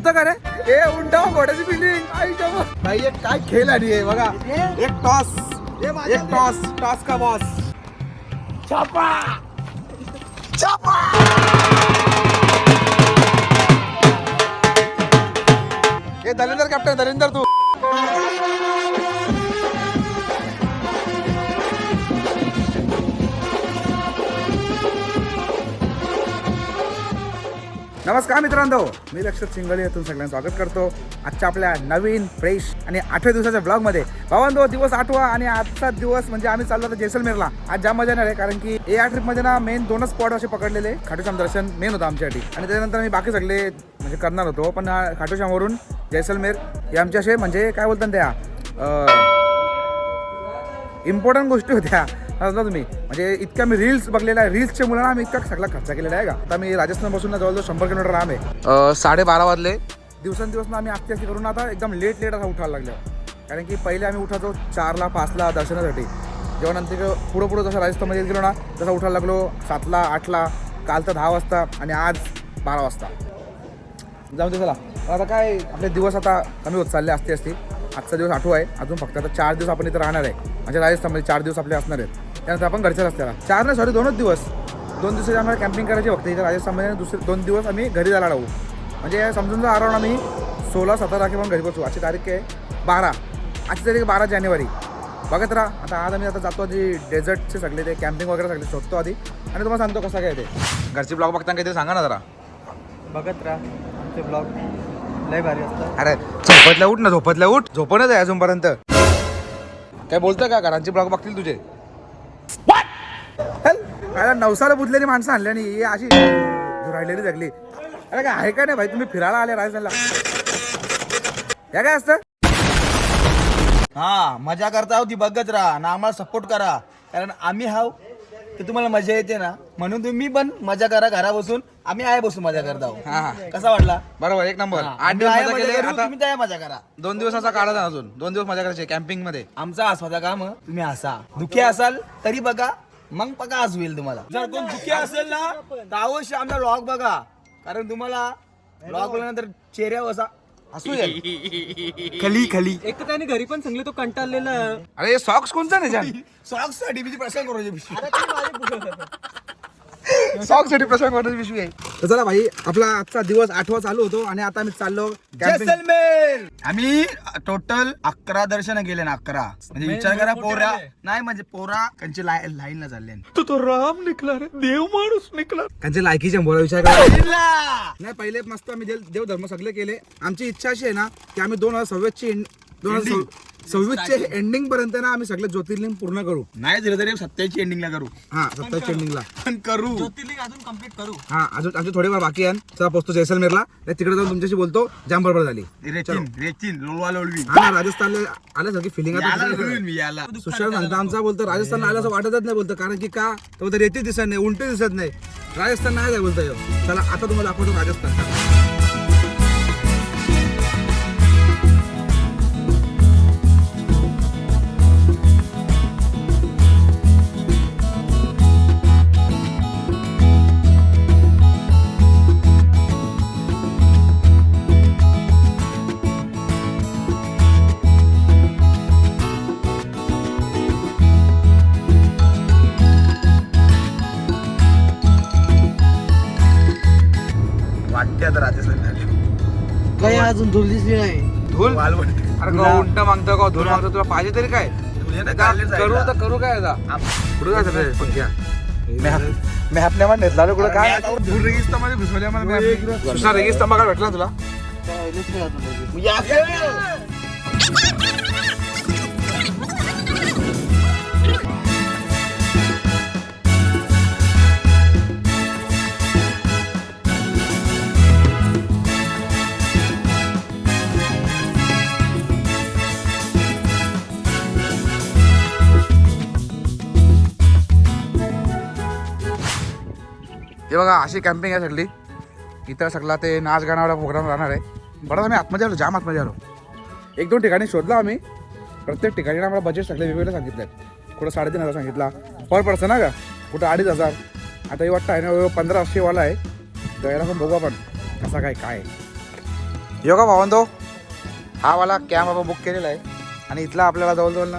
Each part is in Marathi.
धावतं का रे? ए उंट घोड्याची बिल्डिंग भाई एक काय खेळ आली आहे बघा. एक टॉस. एक टॉस. टॉस का बॉस? छापा. छापा. ए दलिंदर कॅप्टन दलिंदर तू. नमस्कार मित्रांनो मी लक्षात सिंगल येथून सगळ्यांना स्वागत करतो आजच्या आपल्या नवीन फ्रेश आणि आठव्या दिवसाच्या ब्लॉगमध्ये भावांनो दिवस आठवा आणि आजचा दिवस म्हणजे आम्ही चाललो होतो जैसलमेरला. आज ज्या मजा येणार आहे कारण की या ट्रिपमध्ये ना मेन दोनच स्पॉट असे पकडलेले. खाटूश्याम दर्शन मेन होतं आमच्यासाठी. आणि त्याच्यानंतर मी बाकी सगळे म्हणजे करणार होतो. पण खाटूश्यामवरून जैसलमेर हे आमचे असे म्हणजे काय बोलतात त्या इम्पॉर्टंट गोष्टी होत्या. समजा तुम्ही. म्हणजे इतक्या मी रील्स बघलेल्या आहे रील्सच्या मुलांना आम्ही इतका सगळा खर्च केलेला आहे का? आता मी राजस्थानपासून ना जवळजवळ शंभर किलोमीटर लांब आहे. साडेबारा वाजले. दिवसांदिवस ना आम्ही आस्ती आस्ती करून आता एकदम लेट लेट असा उठायला लागलो. कारण की पहिले आम्ही उठायचो चारला पाचला दर्शनासाठी. जेव्हा नंतर पुढं पुढं जसं राजस्थानमध्ये गेलो ना तसं उठायला लागलो सातला आठला काल तर दहा वाजता आणि आज बारा वाजता. जाऊ दे चला. आता काय आपले दिवस आता कमी होत चालले असते असते आजचा दिवस आठवा आहे. अजून फक्त आता चार दिवस आपण इथे राहणार आहे. म्हणजे राजस्थानमध्ये चार दिवस आपले असणार आहेत. त्यानंतर आपण घरच्या रस्त्याला. चार नाही सॉरी दोनच दिवस. दोन दिवसाची आम्हाला कॅम्पिंग करायची फक्त इथे राजस्थानमध्ये आणि दुसरे दोन दिवस आम्ही घरी जायला राहू म्हणजे समजून जा अराउंड आम्ही सोळा सतरा तारखेपर्यंत घरी पोचू आजची तारीख आहे बारा. आजची तारीख बारा जानेवारी. बघत राहा. आता आज आम्ही आता जातो आधी डेझर्टचे सगळे ते कॅम्पिंग वगैरे सगळे शोधतो आधी. आणि तुम्हाला सांगतो कसं काय ते. घरची ब्लॉग बघताना काहीतरी सांगा ना जरा. बघत राहा. आमचे ब्लॉग लय भारी असतात. अरे झोपतल्या उठ ना झोपतल्या उठ. झोपणच आहे अजूनपर्यंत. काय बोलतोय का? घरांची ब्लॉग बघतील तुझे. अरे नवसाला बुजलेली माणसं आणली आणि ही अशी राहिलेली जगली. अरे काय आहे का नाही भाई? तुम्ही फिरायला आले राजस्थानला. या काय असतं? हा मजा करता होती बघत राहा. ना आम्हाला सपोर्ट करा. कारण आम्ही हाव तर तुम्हाला मजा येते ना. म्हणून तुम्ही पण मजा करा घरा बसून. आम्ही आहे बसून मजा करत आहोत. हा हा. कसा वाटला? बरोबर एक नंबर. आठ आम्ही दिवस आहे मजा मजा केली करू, आता तुम्ही त्या मजा करा. दोन दिवसाचा काढा अजून. दोन दिवस मजा करायची कॅम्पिंगमध्ये आमचा हसवाचा काम तुम्ही हसा दुखी असाल तरी बघा. मग बघा हसू येईल तुम्हाला. जर कोण दुखी असेल ना तर अवश्य आमचा लॉग बघा. कारण तुम्हाला लॉग बघल्यानंतर चेहऱ्यावर असा हसू येईल खली खली. एक तर त्याने घरी पण सांगले तो कंटाळलेला. अरे सॉक्स कोणता नाही जान सॉक्ससाठी मी प्रश्न करू सॉक्ससाठी प्रसंग वाटत पिशवी आहे. तर चला भाई आपला आजचा दिवस आठवा चालू होतो आणि आता आम्ही चाललो camping. जैसलमेर आम्ही टोटल अकरा दर्शन गेले ना अकरा. म्हणजे विचार करा पोरा नाही म्हणजे पोरा त्यांची लाईन ला चालले. तो तो राम निकला रे देव माणूस निकला. त्यांच्या लायकीचे बोला विचार करा. नाही पहिले मस्त आम्ही देव देव धर्म सगळे केले. आमची इच्छा अशी आहे ना की आम्ही दोन हजार सव्वीसची दोन हजार सव्वीसचे एंडिंग पर्यंत ना आम्ही सगळे ज्योतिर्लिंग पूर्ण करू. नाही झालं तरी सत्याची एंडिंगला करू. हा सत्तावीस एंडिंगला पण करू. ज्योतिर्लिंग अजून कंप्लीट करू. हा अजून आमचे थोडेफार बाकी आहे. चला पोचतो जैसलमेरला. तर तिकडे जाऊन तुमच्याशी बोलतो. जाम बरोबर झाली. रेचिन रेचिन लोळवा लोळवी हा ना राजस्थानला आल्यासारखी फिलिंग मी याला. सुशांत सांगता आमचा बोलतो राजस्थान आलं असं वाटतच नाही बोलतो. कारण की का? तो बोलतो रेती दिसत नाही उंटी दिसत नाही. राजस्थान नाही आहे बोलतो. चला आता तुम्हाला दाखवतो राजस्थान. वाटते आता राजस्थान काही अजून धुल दिसली नाही? धूल अरे का उंट मागतो का धूल मागतो तुला पाहिजे तरी काय? करू तर करू काय आता? कुठं जायचं पंख्या. मॅप नाही नेतला रे कुठं काय? धूल रेगिस्तानमध्ये घुसवले मला कृष्णा रेगिस्तान बघा भेटला तुला? बघा अशी कॅम्पिंग आहे सगळी. इथं सगळा ते नाच गाण्यावाला प्रोग्राम राहणार आहे. बरं आम्ही आतमध्ये आलो जाम आतमध्ये आलो. एक दोन ठिकाणी शोधला आम्ही. प्रत्येक ठिकाणी आम्हाला बजेट सगळे वेगवेगळे सांगितले कुठं साडेतीन हजार सांगितला. पर पर्सन ना का? कुठं अडीच हजार. आता हे वाटतं आहे ना पंधराशेवाला आहे. तर पण बघू आपण कसा काय काय आहे. योगा भावंदो हा वाला कॅम्प आपण बुक केलेला आहे. आणि इथला आपल्याला जवळजवळ ना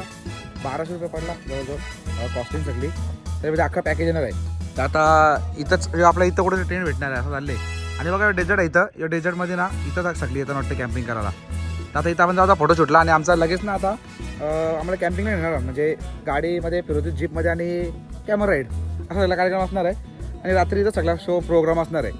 बाराशे रुपये पडला जवळजवळ. कॉस्टिंग सगळी. त्यामध्ये अख्खा पॅकेज येणार आहे. तर आता इथंच हे आपल्या इथं कुठे ट्रेन भेटणार आहे असं चालले आणि बघा डेझर्ट आहे इथं. या डेझर्टमध्ये ना इथंच सगळी येतं वाटतं कॅम्पिंग करायला. तर आता इथं आपण जाऊ फोटो शूटला. आणि आमचा लगेच ना आता अं, आम्हाला कॅम्पिंगला येणार म्हणजे गाडीमध्ये फिरवते जीपमध्ये आणि कॅमेरा राईड असा सगळा कार्यक्रम असणार आहे. आणि रात्री इथं सगळा शो प्रोग्राम असणार आहे.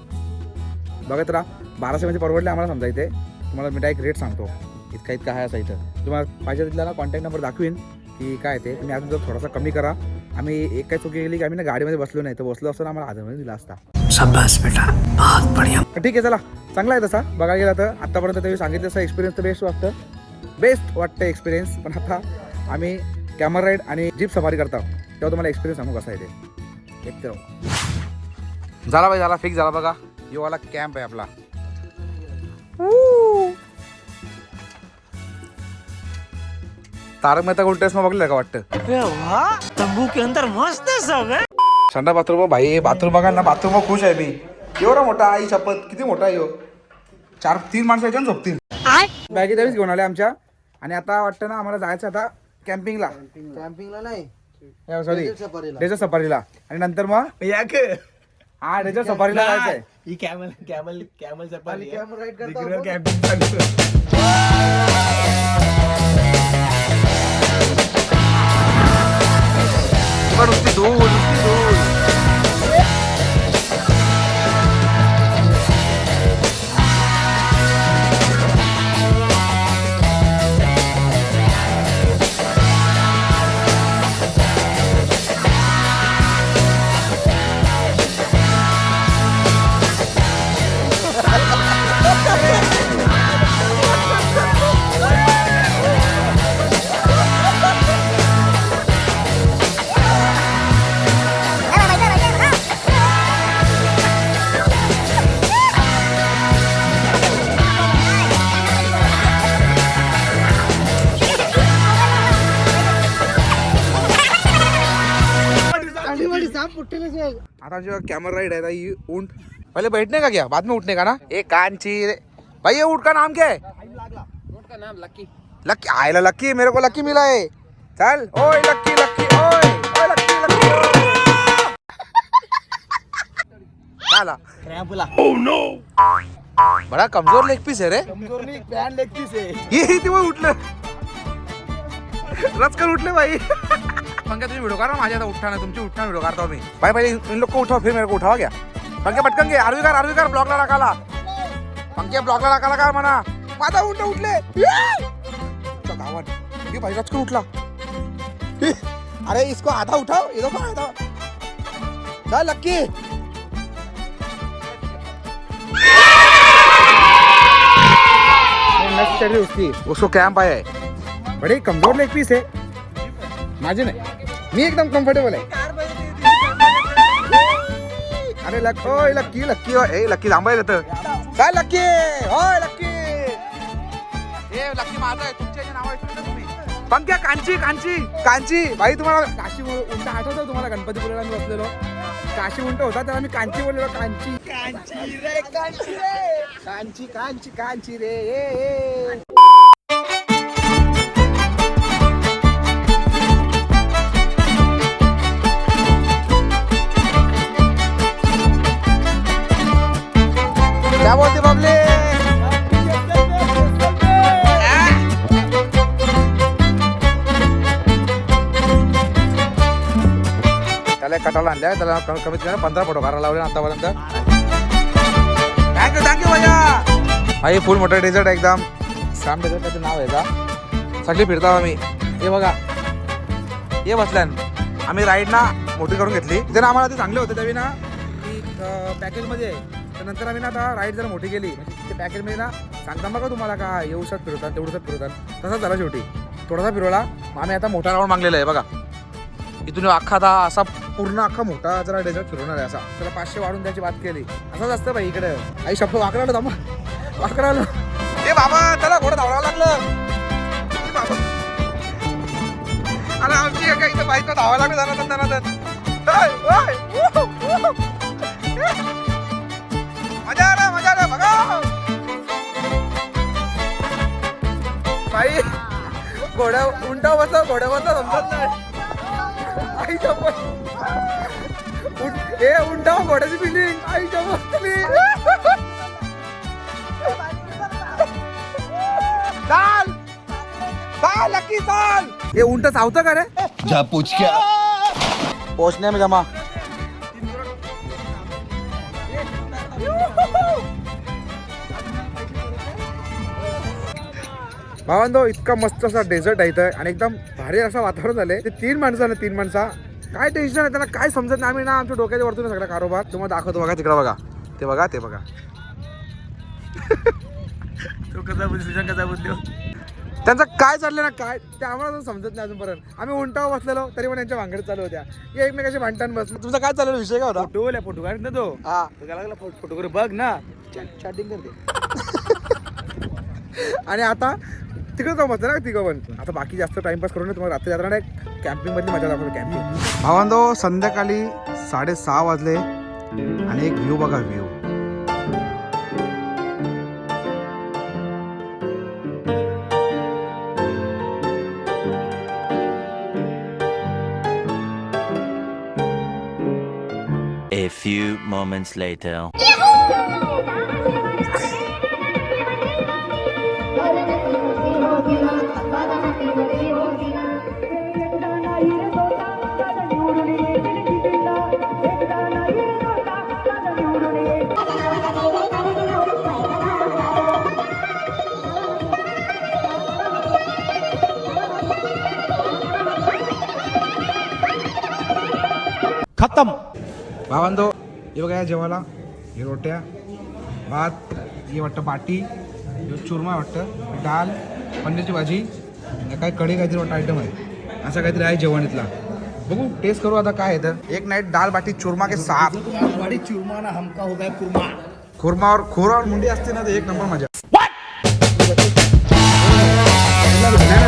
बघत राहा बाराशेमध्ये परवडले आम्हाला समजा इथे. तुम्हाला मी डायरेक्ट रेट सांगतो. इतका इतका आहे असं इथं. तुम्हाला पाहिजे तिथला ना कॉन्टॅक्ट नंबर दाखवीन. की काय ते तुम्ही अजून जर थोडासा कमी करा. आम्ही एक काय चुकी केली की आम्ही ना गाडीमध्ये बसलो नाही तर बसलो असतो ना आम्हाला आधारमध्ये दिला असता. ठीक आहे चला. चांगला आहे तसा. बघायला गेला तर आतापर्यंत तुम्ही सांगितलं तसं एक्सपिरियन्स तर बेस्ट वाटतं. बेस्ट वाटतं एक्सपिरियन्स पण आता आम्ही कॅमरा राईड आणि जीप सफारी करतो तेव्हा तुम्हाला एक्सपिरियन्स सांगू कसा आहे ते. एक तर झाला भाई झाला. फिक्स झाला बघा. यो वाला कॅम्प आहे आपला. तारक मेहता उलटेस मग बघलं का वाटतं? तंबू के अंदर मस्त है सब है संडा बाथरूम भाई बाथरूम बघा ना बाथरूम खुश आहे मी. एवढा मोठा आई शपथ किती मोठा आहे ह्यो? चार तीन माणसं याच्यावर झोपतील. बॅगी त्यावेळेस घेऊन आले आमच्या. आणि आता वाटतं ना आम्हाला जायचं आता कॅम्पिंगला कॅम्पिंगला नाही. सॉरी सफारीला. डेजर सफारीला आणि नंतर मग? या हा डेजर सफारीला जायचंय. ही कॅमल कॅमल कॅमल सफारी है तिकडं चालू आहे. पण नुसती धूळ नुसती धूळ आता जो कैमरा राइड है ये ऊंट पहले बैठने का क्या बाद में उठने का ना? एक कांची रे. भाई ये ऊंट का? नाम क्या? है लक्की. आयला लक्की मेरे को लक्की मिला है. चल. ओए लक्की लक्की ओए ओए लक्की लक्की ओए। चला. क्रॅम्पला बड़ा कमजोर लेग पीस है रे. कमजोर नाही पॅन लेगतीच आहे. ये ते मग उठलं. रचकन उठले भाई पंक्या तुम्ही व्हिडिओ करा माझ्या आता उठा तुमची उठा व्हिडिओ काढतो मी भाई पहिले इन लोग को उठाओ फिर मेरे को उठावा क्या? पंक्या पटकन घे आरवी कर आरवी कर ब्लॉकला टाकाला पंक्या ब्लॉकला टाकाला का म्हणा माझा उठ उठले चा गावात ये भाई रचकन उठला. अरे इसको आधा उठाओ ये देखो आधा. चल लक्की. उसकी. उसको कैंप आया है. बड़े कमज़ोर लेग पीस है. माझे नाही मी एकदम कम्फर्टेबल आहे. अरे लक ओय लक्की लक्की ओय. ए लक्की थांबायला तर. काय लक्की होय लक्की ए लक्की माझा आहे. तुमच्या नाव आहे तुम्ही. पंक्या कांची कांची. कांची भाई तुम्हाला काशी उंट आठवतो तुम्हाला? गणपतीपुळेला आम्ही बसलेलो. काशी उंट होता त्याला मी कांची बोललेलो. कांची. कांची रे कांची रे. कांची कांची कांची रे. ए. क्या बोलते बाबले. त्याला कटाला आणल्या त्याला कमी कमीत कमी पंधरा फोटो काढायला लावले आतापर्यंत. थँक्यू थँक्यू भैया. हा हे फुल मोठं डेझर्ट एकदम. श्याम डेझर्ट त्याचं नाव आहे का? सगळी फिरतो आम्ही. हे बघा. हे बसल्यान. आम्ही राईड ना मोठी करून घेतली. ना आम्हाला ते चांगले होते त्यावेळी ना की पॅकेजमध्ये तर नंतर आम्ही ना आता राईड जर मोठी गेली म्हणजे ते पॅकेजमध्ये ना सांगता बघा तुम्हाला का येऊसात फिरवतात तेवढंसात फिरवतात. तसाच झाला शेवटी. थोडासा फिरवला. मग आम्ही आता मोठा राऊंड मागलेला आहे बघा. इथून अख्खा आता असा पूर्ण अख्खा मोठा जरा डेझर्ट फिरवणार आहे असा. त्याला पाचशे वाढून त्याची बात केली. असंच असतं बाई इकडे. आई शब्द वाकडालो थांबा. वाकडालो ए बाबा त्याला घोडं धावायला लागलं. अरे आमची एका इथं बाईक धावायला लागलं जाणार त्यांना घोड्या उंटा बसला घोड्या बसला समजत नाही. आई शपथ उंट- घोड्याची बिल्डिंग आई बसली चाल. चाल लकी चाल. हे उंट चावतं का रे? जा पूछ क्या पोचणे में जमा. भावांनो इतका मस्त असा डेझर्ट आहे इथं आणि एकदम भारी असं वातावरण झालंय. ते तीन माणसं ना तीन माणसा. काय टेन्शन आहे? त्यांना काय समजत नाही आम्ही ना आमच्या डोक्याच्या वरतून सगळा कारोबार. तुम्हाला दाखवतो बघा तिकडे बघा. ते बघा ते बघा. तो कसा तुझ्या कसा बोलतो त्यांचं काय चाललं ना काय? ते आम्हाला अजून समजत नाही अजूनपर्यंत. आम्ही उंटावर बसलेलो तरी पण यांच्या भांगडीत चालू होत्या. हे एकमेकाशी भांडण बसलं. तुमचा काय चाललेला विषय काय होता? फोटो फोटो काढ ना तो हा लागला फोटो करे बघ ना. चॅटिंग करते. आणि आता तिकडे जाऊ मस्त ना तिघं पण? आता बाकी जास्त टाइमपास करून तुम्हाला रात्री जाताना कॅम्पिंग मधली मजा दाखवतो कॅम्पिंग भावांदो संध्याकाळी साडेसहा वाजले आणि एक व्ह्यू बघा view A few moments later. भावांदो हे बघा या जेवायला. हे रोट्या भात हे वाटतं बाटी हे चुरमा वाटतं डाल पनीरची भाजी आणि काय कढी काहीतरी वाटतं आयटम आहे. असं काहीतरी आहे जेवण इथला. बघू टेस्ट करू आता काय तर. एक नाईट दाल बाटी चुरमा के साथ. बड़ी चूरमा ना हमका हो गया कुरमा. खुरमावर खोरावर मुंडी असते ना तर एक नंबर मजा.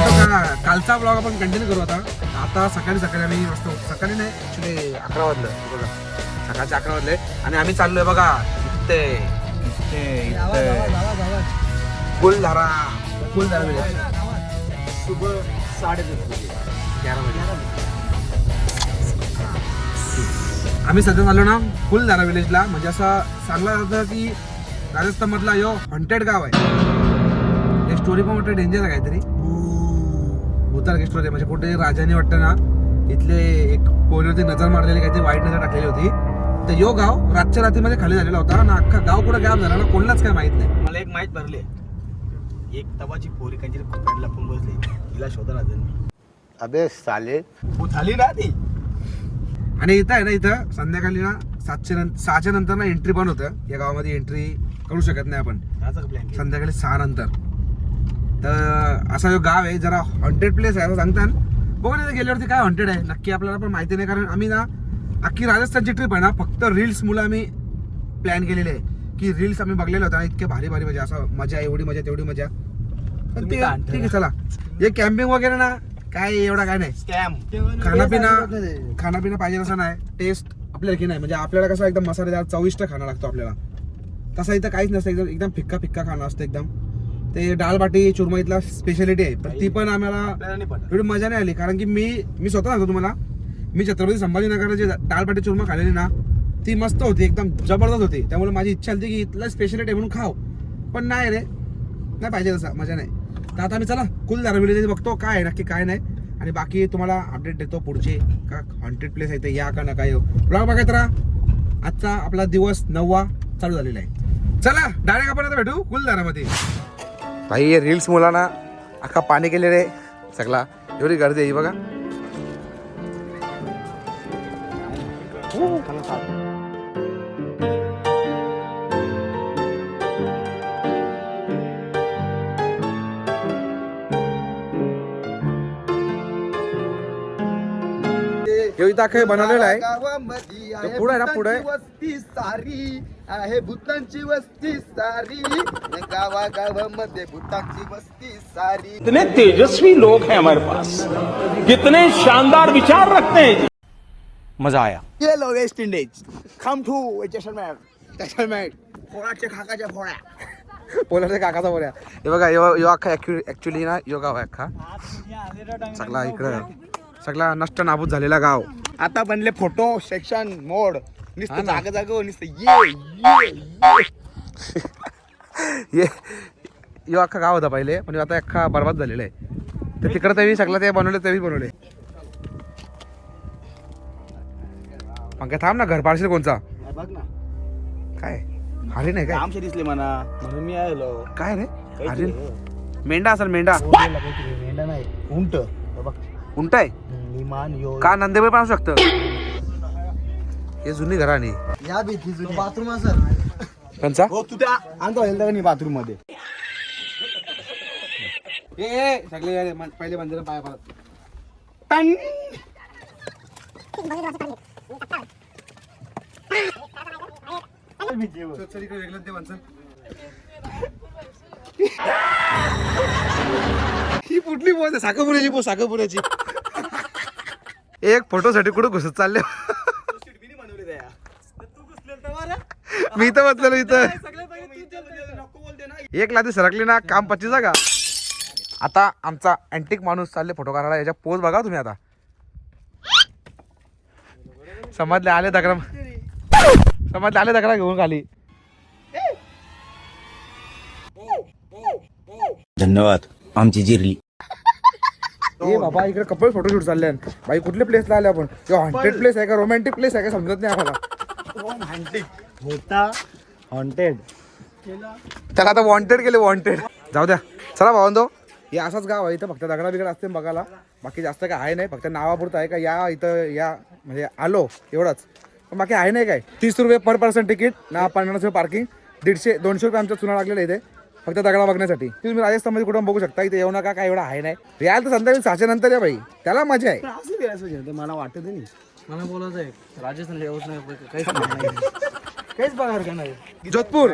तो कालचा ब्लॉग आपण कंटिन्यू करू आता. आता सकाळी सकाळी आम्ही मस्त सकाळी नाही ऍक्च्युली अकरा वाजलं बघा. सकाळचे अकरा वाजले आणि आम्ही चाललोय बघा. इथे इथे इथे. कुलधारा कुलधारा village. सुबह ग्यारा वाजले. आम्ही सध्या चाललो ना फुलधारा विलेजला म्हणजे असं सांगलं जातं की राजस्थान मधला यो हॉन्टेड गाव आहे. एक स्टोरी पण वाटतं डेंजर आहे काहीतरी. होता की स्टोरी म्हणजे कुठे राजाने वाटतं ना इथले एक पोरीवरती नजर मारलेली काहीतरी वाईट नजर टाकलेली होती. तर यो गाव रातच्या रात्रीमध्ये खाली झालेला होता आणि अख्खा गाव कुठं गायब झाला ना कोणालाच काय माहीत नाही. मला एक माहीत भरले एक तवाची पोरी काहीतरी कोपऱ्यात लपून बसली तिला शोधा लागेल मी अबे साले. झाली ना ती. आणि इथं आहे ना इथं संध्याकाळी ना सातशे नंतर सहाच्या नंतर ना एंट्री पण होतं. या गावामध्ये एंट्री करू शकत नाही आपण. प्लॅन संध्याकाळी सहा नंतर. तर असा जो गाव आहे जरा हॉन्टेड प्लेस आहे असं सांगतात बघू तिथे गेल्यावरती काय हॉन्टेड आहे नक्की आपल्याला पण माहिती नाही कारण आम्ही ना अख्खी राजस्थानची ट्रिप आहे ना फक्त रील्स मुलं आम्ही प्लॅन केलेले आहे. की रील्स आम्ही बघलेले होते आणि इतके भारी भारी मजा असं मजा एवढी मजा तेवढी मजा. पण ते-? ठीक आहे चला. हे कॅम्पिंग वगैरे ना काय एवढा काय नाही. स्कॅम खानापिना खानापिना पाहिजे असं नाही. टेस्ट आपल्याला की नाही. म्हणजे आपल्याला कसं एकदम मसालेदार चविष्ट खाणं लागतो आपल्याला. तसं इथं काहीच नसतं. एकदम एकदम फिक्का फिक्का खाणं असतं एकदम. ते डाळ बाटी चुरमा इथला स्पेशालिटी आहे. पण ती पण आम्हाला एवढी मजा नाही आली. कारण की मी मी स्वतः सांगतो तुम्हाला मी छत्रपती संभाजीनगरला जे डाळ चुरमा खाल्ले ना ती मस्त होती एकदम जबरदस्त होती. त्यामुळे माझी इच्छा होती की इथलं स्पेशालिटी आहे म्हणून खाव. पण नाही रे नाही पाहिजे तसं मजा नाही. तर आता मी चला कुल विलेज बघतो काय आहे नक्की काय नाही. आणि बाकी तुम्हाला अपडेट देतो पुढचे का हॉन्टेड प्लेस आहे ते या का नका येऊ. ब्लॉग बघायत राहा. आजचा आपला दिवस नववा चालू झालेला आहे. चला डायरेक्ट आपण आता भेटू कुलधारामध्ये भाई हे रील्स मुलांना अख्खा पाणी केलेले सगळा. एवढी गर्दी आहे बघा. इथं अख्खं हे बनवलेलं आहे तो पुढं ना, पुढं वस्ती सारी आहे भूतांची वस्ती सारी. गावा गावामध्ये भूतांची वस्ती सारी. कितने तेजस्वी लोग हैं हमारे पास। कितने शानदार विचार रखते हैं। मजा आया. Yellow West Indies. Come to Jaisalmer Jaisalmer फोडाच्या खाकाच्या फोड्या पोलाच्या काकाचा बोल्या हे बघा यो यो अख्खा ऍक्च्युली ना यो गाव आहे अख्खा. सगळा इकडं सगळा नष्ट नाबूद झालेला गाव. आता बनले फोटो सेक्शन मोड नुसतं जागा जागा नुसतं ये ये ये. यो अख्खा गाव होता पहिले पण आता अख्खा बरबाद झालेला आहे. तर तिकडं तरी सगळं ते बनवले तरी बनवले. पंख्या थांब ना घर पाडशील कोणचा? बघ ना. काय? हरी नाही काय? आमचे दिसले म्हणा. म्हणून मी आलो काय रे? हरी मेंढा असेल मेंढा. मेंढा नाही उंट. बघ. उंट आहे? विमान यो का नंदेबाई पण असू शकतं? हे जुनी घराणी. या भीती बाथरूम असेल त्यांचा हो तू त्या आणतो हेल्दा नाही बाथरूममध्ये सगळे पहिले मंदिर पाया पडत ही कुठली पोच साखरपुऱ्याची पोच साखरपुऱ्याची एक फोटोसाठी कुठं घुसत चालले? मी तर बसलेलो इथं. एक लादी सरकली ना काम पच्ची जागा. आता आमचा अँटिक माणूस चालले फोटो काढायला. याच्या पोज बघा तुम्ही आता. समजले आले दक्रम समाजले आले दगडा घेऊन खाली. धन्यवाद. आमची जिरली. ए बाबा इकडे कपल फोटोशूट चालले बाई कुठल्या प्लेसला आले आपण? हॉन्टेड प्लेस आहे का? रोमॅन्टिक प्लेस आहे का? समजत नाही आम्हाला. होता हॉन्टेड त्याला आता वॉन्टेड केले वॉन्टेड जाऊ द्या. चला भावंदो हे असंच गाव आहे इथं. फक्त दगडा बिगड असते बघायला. बाकी जास्त काय आहे नाही. फक्त नावापुरतं आहे का? या इथं या म्हणजे आलो एवढंच. बाकी आहे नाही काय? तीस रुपये पर पर्सन तिकीट ना पन्नास रुपये पार्किंग दीडशे दोनशे रुपये आमच्या चुना लागलेलं इथे. फक्त दगडा बघण्यासाठी. तुम्ही राजस्थानमध्ये कुठं बघू शकता इथे येऊ नका काय एवढं आहे नाही. याल तर संध्याकाळी सहाशे नंतर या बाई त्याला मजा आहे. असं मला वाटत नाही. मला बोलायचं आहे राजस्थानला येऊच नाही काहीच नाही. काहीच बघार का नाही. जोधपूर.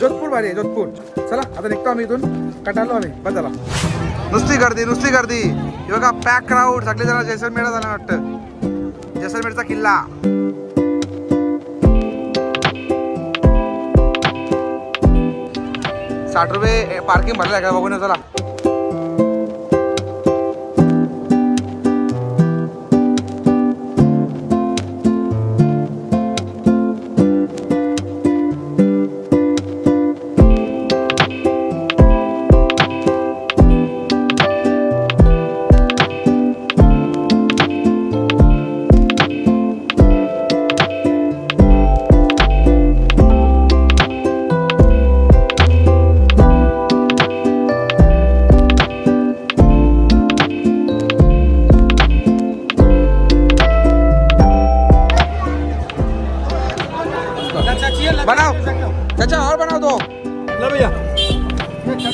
जोधपूर भारी आहे जोधपूर. चला आता निघतो आम्ही इथून. कटालो आम्ही. बस झाला. नुसती गर्दी नुसती गर्दी. हे बघा पॅक क्राऊड सगळे जरा जैसलमेर झाला वाटतं. जैसलमेरचा किल्ला. साठ रुपये पार्किंग भरलं आहे का? बघून चला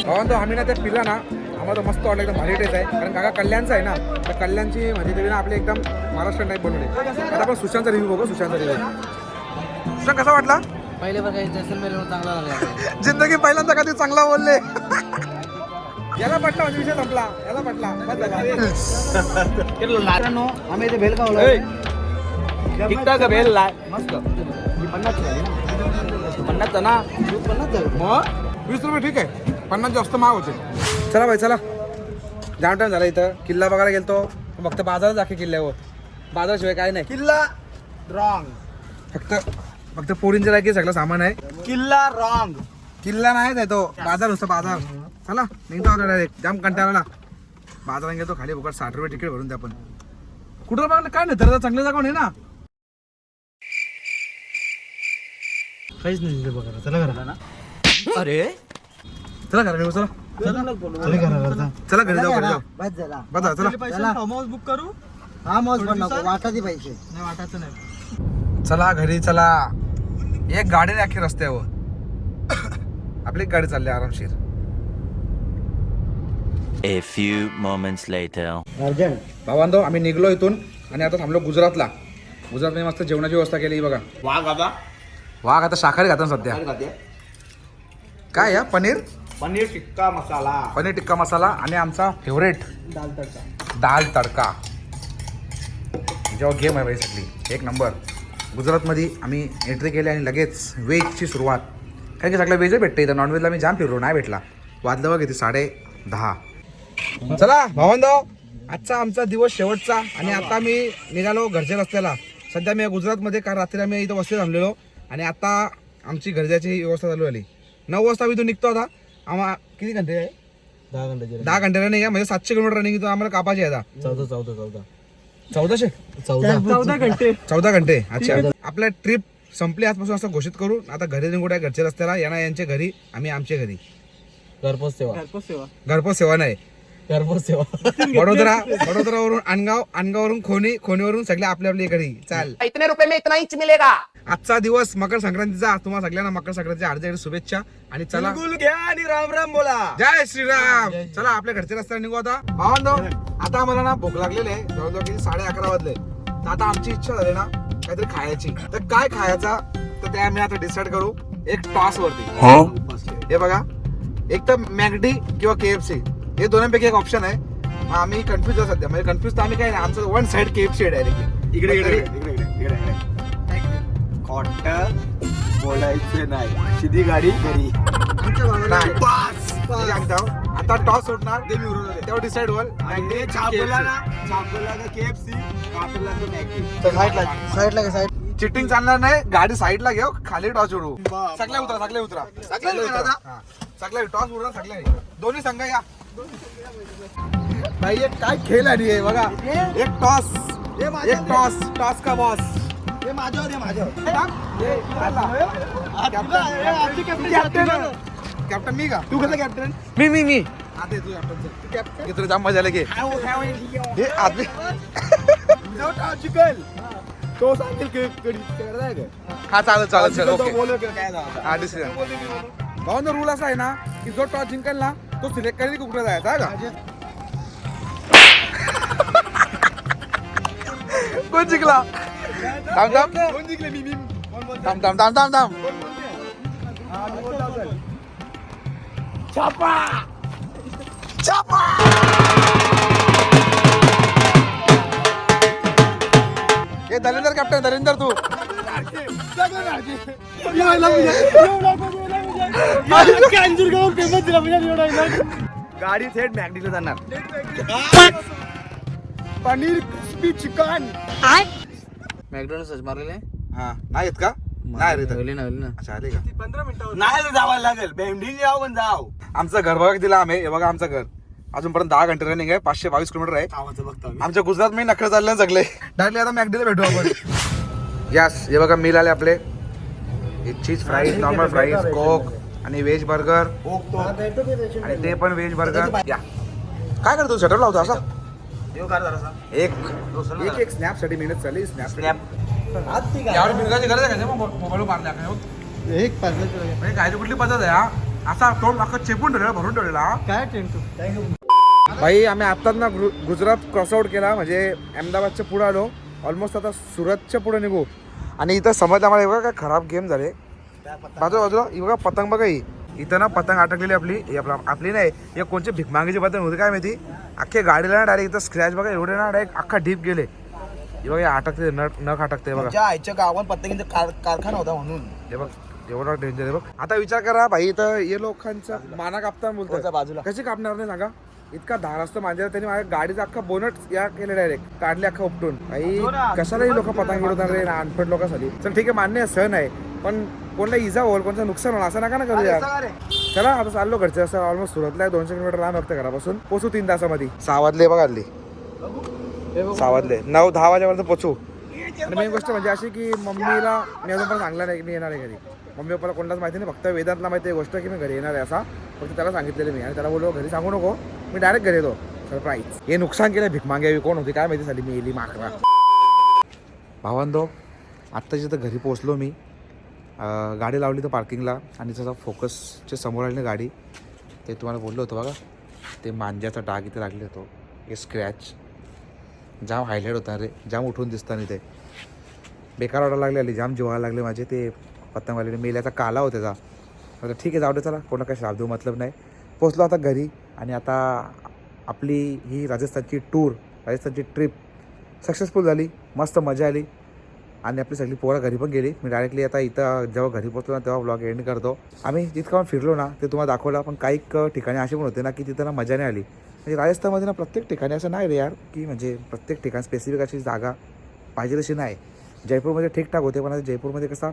भावांतो आम्ही ना ते पिला ना आम्हाला तो मस्त वाटलं एकदम भारी टेस्ट आहे. कारण काका कल्याणचा आहे ना तर कल्याणची म्हणजे तरी ना आपले एकदम महाराष्ट्र टाईप बनवले. आता आपण सुशांतचा रिव्ह्यू बघू सुशांतचा रिव्ह्यू सुशांत कसा वाटला? पहिले बघा जैसलमेर चांगला लागला जिंदगी पहिल्यांदा कधी चांगला बोलले. याला पटला म्हणजे विषय संपला. याला पटला. आम्ही इथे भेल का भेल लाय मस्त. पन्नास पन्नास ना पन्नास मग? वीस रुपये ठीक आहे. पन्नास जास्त महाग होते. चला भाई चला. जाम टाइम झाला इथं. किल्ला बघायला गेलतो. फक्त बाजारच दाखवे किल्ल्यावर. बाजारशिवाय काय नाही. किल्ला रॉंग फक्त फक्त पोरींच्या लायकी सगळं सामान आहे. किल्ला रॉंग किल्ला नाही आहे तो. बाजार नुसतं बाजार. चला निघतो डायरेक्ट जाम कंटाळा ना बाजारात गेलो खाली फुकट साठ रुपये तिकीट भरून द्या आपण कुठं बघा काय नाही तर चांगलं जागा नाही ना. काहीच नाही तिथे बघा चला घरा. अरे? चला घरा घेऊ चला. चला. घरी जाऊ घरी. जाऊ बस झाला बघा चला. फार्म हाऊस बुक करू? हा मौज पण नको वाटाचे पैसे. नाही वाटायचं नाही. चला घरी चला. एक गाडी नाही अख्खी रस्त्यावर. आपली एक गाडी चालली आरामशीर. A few moments later. Urgent. भावांदो आम्ही निघलो इथून आणि आता थांबलो गुजरातला. गुजरातमध्ये मस्त जेवणाची व्यवस्था केली बघा. वाघ आता वाघ आता शाकाहारी खाता सध्या. काय या पनीर? पनीर टिक्का मसाला. पनीर टिक्का मसाला आणि आमचा फेवरेट दाल तडका. दाल तडका. जेव्हा गेम आहे सगळी एक नंबर गुजरातमध्ये आम्ही एंट्री केली आणि लगेच वेजची सुरुवात. काय की सगळं व्हेज भेटतं. इथं नॉनव्हेजला मी जाम फिरलो नाही भेटला. वाजलं बघ किती? साडे दहा. चला भावंदो आजचा आमचा दिवस शेवटचा. आणि आता मी निघालो घरच्या रस्त्याला. सध्या मी गुजरातमध्ये काल रात्री आम्ही इथं वस्ती थांबलेलो आणि आता आमची घरच्याची व्यवस्था चालू झाली. नऊ वाजता आम्ही इथून निघतो आता. आम्हा किती घंटे आहे? दहा घंटे दहा घंटे रनिंग आहे म्हणजे सातशे किलोमीटर रनिंग इथून आम्हाला कापायची आहे आता. चौदा चौदा चौदा. चौदाशे चौदा. चौदा घंटे. चौदा घंटे. अच्छा. आपल्या ट्रिप संपली आजपासून असं घोषित करू. आता घरी निघून आहे? घरच्या रस्त्याला. यांना यांच्या घरी. आम्ही आमच्या घरी. घरपोच सेवा. घरपोच सेवा. घरपोच सेवा नाही. घरपोच सेवा वडोदरा वडोदरावरून अनगाव अनगावरून खोनी खोनीवरून सगळे आपल्या आपल्या घरी चाल. इतने रुपए में इतना इंच मिलेगा. आजचा दिवस मकर संक्रांतीचा. तुम्हाला सगळ्यांना मकर संक्रांतीच्या हार्दिक शुभेच्छा. आणि चला. गुल घ्या आणि राम राम बोला. जय श्रीराम. चला आपल्या घरच्या रस्त्याला निघू आता. भावांनो आता आम्हाला ना भूक लागलेली आहे. जवळजवळ किती? साडे अकरा वाजले. तर आता आमची इच्छा झाली ना काहीतरी खायची. तर काय खायचा? तर ते आम्ही आता डिसाईड करू. एक टॉस वरती. हे? बघा. एक तर मॅगडी किंवा केएफसी हे दोन्हीपैकी एक ऑप्शन आहे. मग आम्ही कन्फ्युज आहे सध्या. म्हणजे कन्फ्युज तर आम्ही काय नाही. आमचं वन साइड केएफसी आहे डायरेक्टली इकडे इकडे इकडे इकडे इकडे. खोट बोलायचं नाही. सीधी गाडी घरी. नाही. मी सांगतो, आता टॉस सुटणार तेव्हा डिसाईड होईल. आणि छापला ना छापला ना केएफसी कापला ना मॅगी साईडला का साईड चिटिंग चालणार नाही. गाडी साईडला घेऊ. खाली टॉस उडू सगळे उतरा सगळे उतरा. सगळे उतरा हा. सगळे टॉस उडा सगळे दोन्ही संघ या. भाई एक काय खेळ आली आहे बघा. एक टॉस एक टॉस टॉस का बॉस हे माझ्यावर आहे? माझ्यावर कॅप्टन मी का? तू कसं कॅप्टन मी मी मी. आता तू कॅप्टन घेतो जाम मजा आली की हे आदमी. चिकल तो सांगेल की हा चालेल चालेल चल ओके. हा डिसिजन भाऊ रूल असा आहे ना की जो टॉस जिंकल ना तो सिलेक्ट करेल की कुठे जायचा का? कोण जिंकला? थांब थांब. कोण जिंकले? मी मी? थांब थांब थांब थांब थांब. कोण बोलते? हा, मी बोलतो असेल. हे दलिंदर कॅप्टन दलिंदर तू गाडी थेट मॅगडीला जाणार. पनीर क्रिस्पी चिकन मॅकडॉनल्ड मारलेले? हा. नाही येत का? नाही रे. नवली नवली ना. अच्छा आले का? नाही रे जावं लागेल. भेंडी जाऊ पण जाव. आमचं घर बघा दिला आम्ही हे बघा आमचं घर. अजूनपर्यंत दहा घंटे रनिंग आहे. पाचशे बावीस किलोमीटर आहे. आवाज बघतो आम्ही. आमच्या गुजरात मध्ये नखर चालले ना सगळे डायरेक्टली आता मॅगडीला भेटू आपण. यास हे बघा मिल आले आपले. Cheese fries normal fries Coke आणि व्हेज बर्गर. आणि ते पण व्हेज बर्गर. या. काय करतो शटर लावतो असा. एक. एक एक स्नॅपसाठी मेहनत चालली स्नॅप Snap. हात ती काय? यावर बिलगाची गरज आहे का मोबाईल मारल्या काय एक म्हणजे काय कुठली पद्धत आहे हा? असा तोंड अख्खा चेपून भरून ठेवलेला हा. काय टेंटू भाई आम्ही आत्ताच ना गुजरात क्रॉसआउट केला म्हणजे अहमदाबादच्या पुढे आलो. ऑलमोस्ट आता सुरतच्या पुढे निघू. आणि इथं समजलं आम्हाला हे बघा काय खराब गेम झाले. बाजू बाजूला. ही बघा पतंग बघा ही. इथं ना पतंग अटकलेली आपली. आपला नाही. हे कोणची भिकमांगीची पतंग होती काय माहिती? अख्ख्या गाडीला ना डायरेक्ट इथं स्क्रॅच बघा एवढे ना डायरेक्ट अख्खा डीप गेले. हे बघा अटकते नट नख अटकते बघा. आईच्या गावात पतंगीचा कार- कारखाना होता म्हणून. हे बघ एवढा डेंजर आहे बघ. आता विचार करा भाई इथं हे लोकांचा माना कापताना कोणत्या बोलतात बाजूला. कशी कापणार नाही सांगा? इतका धारास्त माझ्या त्यांनी माझ्या गाडीचा अख्खा बोनट या केलं डायरेक्ट काढले अख्खा उपटून. आई कशाला ही लोक पतंग उडवणार रे? अनफट लोकांसाठी. चल ठीक आहे मान्य सण आहे. पण कोणला इजा होईल कोणतं नुकसान होईल असं नका ना करू यार. चला आता चाललो घरचे असं ऑलमोस्ट सुरतला आहे दोनशे किलोमीटर लांब फक्त घरापासून. पोचू तीन तासामध्ये. सहा वाजले बघा हल्ली. सहा वाजले नऊ दहा वाजेपर्यंत पोचू. आणि मेन गोष्ट म्हणजे अशी की मम्मीला मी अजून पण सांगला नाही की मी येणार आहे घरी. मम्मी पप्पाला कोणालाच माहिती नाही फक्त वेदांतला माहिती आहे गोष्ट की मी घरी येणार आहे असा. फक्त त्याला सांगितलेलं मी. आणि त्याला बोललो घरी सांगू नको. मी डायरेक्ट घरी येतो. सरप्राईज हे नुकसान केलं भीक मागे कोण होती. काय माहिती झाली मी येली माकरा भावांदो आत्ता जिथं घरी पोहोचलो मी. गाडी लावली तर पार्किंगला आणि त्याचा फोकसच्या समोर आली ना गाडी ते तुम्हाला बोललो होतं बघा. ते मांज्याचा डाग इथे लागले होतो. हे स्क्रॅच जाम हायलाईट होता रे जाम उठून दिसताना ते बेकार ऑर्डर लागले आली जाम जेवायला लागले माझे ते पतंगवाले मेल्याचा काला होता त्याचा. आता ठीक आहे जाऊ दे चला कोणा काय श्राप देऊ मतलब नाही. पोचलो आता घरी आणि आता आपली ही राजस्थानची टूर राजस्थानची ट्रिप सक्सेसफुल झाली मस्त मजा आली. आणि आपली सगळी पोरं घरी पण गेली. मी डायरेक्टली आता इथं जेव्हा घरी पोहोचलो ना तेव्हा ब्लॉग एंड करतो. आम्ही जितकं आपण फिरलो ना ते तुम्हाला दाखवलं. पण काही ठिकाणी असे पण होते ना की तिथं ना मजा नाही आली. म्हणजे राजस्थानमध्ये ना प्रत्येक ठिकाणी असं नाही रे यार की म्हणजे प्रत्येक ठिकाण स्पेसिफिक अशी जागा पाहिजे तशी नाही. जयपूरमध्ये ठीकठाक होते पण आता जयपूरमध्ये कसा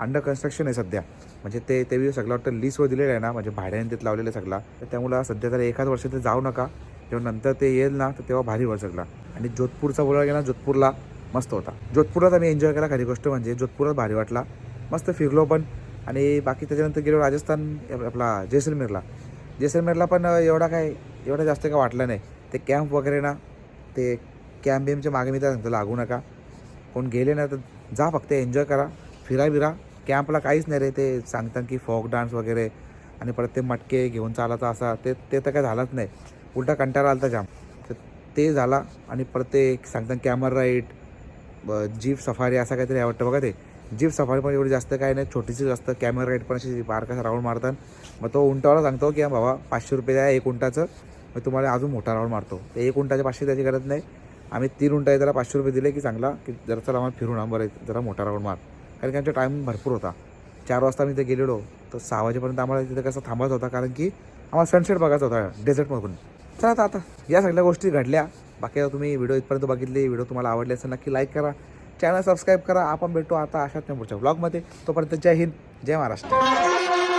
अंडर कन्स्ट्रक्शन आहे सध्या. म्हणजे ते ते सगळं वाटतं लिस्टवर दिलेलं आहे ना म्हणजे भाड्याने तिथं लावलेलं आहे सगळा. तर त्यामुळं सध्या तर एखाद वर्ष ते जाऊ नका जेव्हा नंतर ते येईल ना तर तेव्हा भारी वर सगळा. आणि जोधपूरचा बोलायला गेला जोधपूरला मस्त होता. जोधपूरला आम्ही एन्जॉय केला खरी गोष्ट म्हणजे जोधपुरात भारी वाटला. मस्त फिरलो पण आणि बाकी त्याच्यानंतर गेलो राजस्थान आपला जैसलमेरला. जैसलमेरला पण एवढा काय एवढा जास्त काय वाटलं नाही. ते कॅम्प वगैरे ना ते कॅम्प बिमच्या मागे मी तर सांगतो लागू नका. कोण गेले ना तर जा फक्त एन्जॉय करा. फिरा बिरा. कॅम्पला काहीच नाही रे ते सांगतात की फॉक डान्स वगैरे आणि परत ते मटके घेऊन चालायचा असा ते ते तर काय झालंच नाही. उलटा कंटाळा आला जाम. तर ते झाला आणि परत ते सांगतात कॅमर राईट जीप सफारी असं काहीतरी आवडतं बघा ते. जीप सफारी पण एवढी जास्त काय नाही छोटीशीच असतं कॅमेरा राईड पण अशी बारकासा राऊंड मारतात. मग तो उंटावाला सांगतो की बाबा पाचशे रुपये द्या एक उंटाचं. मग तुम्हाला अजून मोठा राऊंड मारतो. ते एक उंटाच्या पाचशे त्याची गरज नाही. आम्ही तीन उंटा त्याला पाचशे रुपये दिले की चांगला की जरा चला आम्हाला फिरून आंबर बरं जरा मोठा राऊंड मार. कारण की आमचा टाईम भरपूर होता. चार वाजता आम्ही तिथे गेलेलो. तर सहा वाजेपर्यंत आम्हाला तिथे कसं थांबायचा होता कारण की आम्हाला सनसेट बघायचा होता डेझर्टमधून चला आता आता या सगळ्या गोष्टी घडल्या. बाकी तुम्ही व्हिडिओ इथपर्यंत बघितले व्हिडिओ तुम्हाला आवडले असेल नक्की लाईक करा. चॅनल सबस्क्राईब करा. आपण भेटतो आता अशाच पुढच्या ब्लॉगमध्ये तोपर्यंत जय हिंद जय महाराष्ट्र.